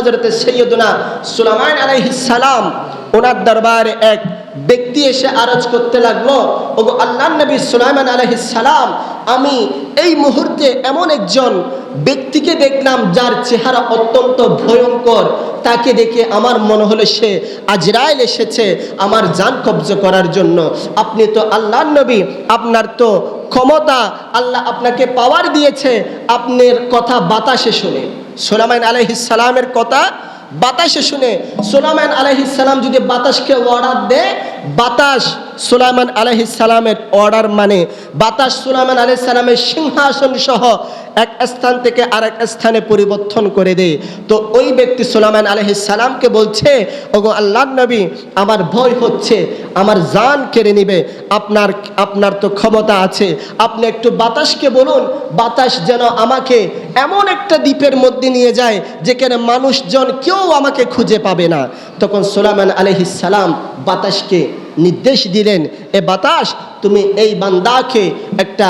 হজরত সৈয়দনা সুলাইমান আলাইহিস সালাম, ওনার দরবারে এক ব্যক্তি এসে আরজ করতে লাগল, ওগো আল্লাহ নবী সুলাইমান আলাইহিস সালাম, আমি এই মুহূর্তে এমন একজন ব্যক্তিকে দেখলাম যার চেহারা অত্যন্ত ভয়ঙ্কর। তাকে দেখে আমার মনে হলো সে আজরাইল এসেছে আমার জান কবজ করার জন্য। আপনি তো আল্লাহ নবী, আপনার তো ক্ষমতা, আল্লাহ আপনাকে পাওয়ার দিয়েছে। আপনার কথা বাতাসে শুনে। সোলামাইন আলহিসালামের সালামের কথা বাতাসে শুনে সোলামাইন আলাইহিস সালাম যদি বাতাসকে অর্ডার দেয় বাতাস সুলাইমান সালামের অর্ডার মানে বাতাস সুলাইমান সালামের সিংহাসন সহ এক স্থান থেকে আরেক স্থানে পরিবর্তন করে দেয়। তো ওই ব্যক্তি সুলাইমান সালামকে বলছে, ওগো আল্লাহ নবী, আমার ভয় হচ্ছে, আমার জান কেড়ে নিবে, আপনার আপনার তো ক্ষমতা আছে, আপনি একটু বাতাসকে বলুন, বাতাস যেন আমাকে এমন একটা দ্বীপের মধ্যে নিয়ে যায়, যেখানে মানুষজন কেউ আমাকে খুঁজে পাবে না। তখন আলহিস সালাম বাতাসকে নির্দেশ দিলেন, এ বাতাস, তুমি এই বান্দাকে একটা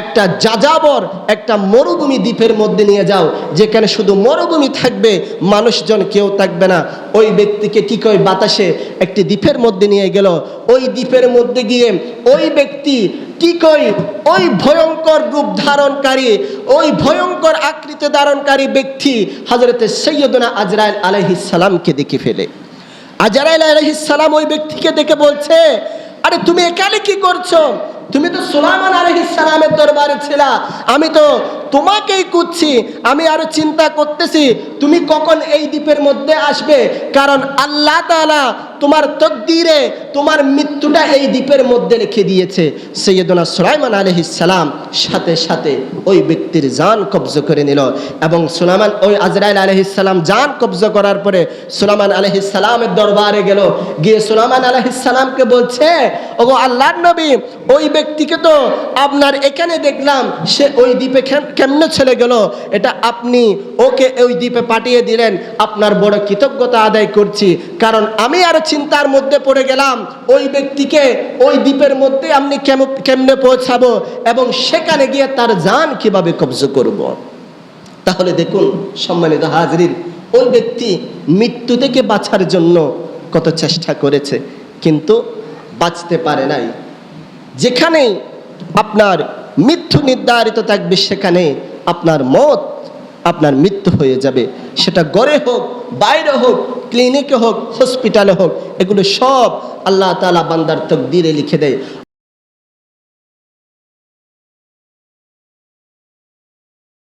একটা যাযাবর, একটা মরুভূমি দ্বীপের মধ্যে নিয়ে যাও, যেখানে শুধু মরুভূমি থাকবে, মানুষজন কেউ থাকবে না। ওই ব্যক্তিকে ঠিক ওই বাতাসে একটি দ্বীপের মধ্যে নিয়ে গেল। ওই দ্বীপের মধ্যে গিয়ে ওই ব্যক্তি ঠিকই ওই ভয়ঙ্কর রূপ ধারণকারী, ওই ভয়ঙ্কর আকৃতি ধারণকারী ব্যক্তি হজরতে সৈয়দনা আজরাইল আলহিস সালামকে দেখে ফেলে। আজরাইল আলহিসাম ওই ব্যক্তিকে দেখে বলছে, আরে তুমি এখানে কি করছ? তুমি তো সুলাইমান আলহিস সালামের দরবারে ছিলা। আমি তো তোমাকেই খুঁজছি, আমি আরও চিন্তা করতেছি, তুমি কখন এই দ্বীপের মধ্যে আসবে? কারণ আল্লাহ তাআলা তোমার তকদিরে, তোমার মৃত্যুটা এই দ্বীপের মধ্যে রেখে দিয়েছে। সৈয়দনা সুলাইমান আলহিস সালাম সাথে সাথে ওই ব্যক্তির জান কবজ করে নিল এবং সুলাইমান ওই আজরাইল আলহিস সালাম জান কবজ করার পরে সুলাইমান আলহিস সালামের দরবারে গেল। গিয়ে সুলাইমান আলহিস সালামকে বলছে, ওগো আল্লাহর নবী, ওই ব্যক্তিকে তো আপনার এখানে দেখলাম, সে ওই দ্বীপে কেম- কেমনে চলে গেল? এটা আপনি ওকে ওই দ্বীপে পাঠিয়ে দিলেন। আপনার বড় কৃতজ্ঞতা আদায় করছি। কারণ আমি আরও চিন্তার মধ্যে পড়ে গেলাম, ওই ব্যক্তিকে ওই দ্বীপের মধ্যে কেম- কেমনে পৌঁছাবো এবং সেখানে গিয়ে তার যান কীভাবে কবজ করব। তাহলে দেখুন, সম্মানিত হাজরিন, ওই ব্যক্তি মৃত্যু থেকে বাঁচার জন্য কত চেষ্টা করেছে, কিন্তু বাঁচতে পারে নাই যেখানেই আপনার মৃত্যু নির্ধারিত থাকবে সেখানে আপনার মত আপনার মৃত্যু হয়ে যাবে। সেটা গড়ে হোক, বাইরে হোক ক্লিনিকে হোক হসপিটালে হোক, এগুলো সব আল্লাহ তালা বান্দার তকদিরে লিখে দেয়।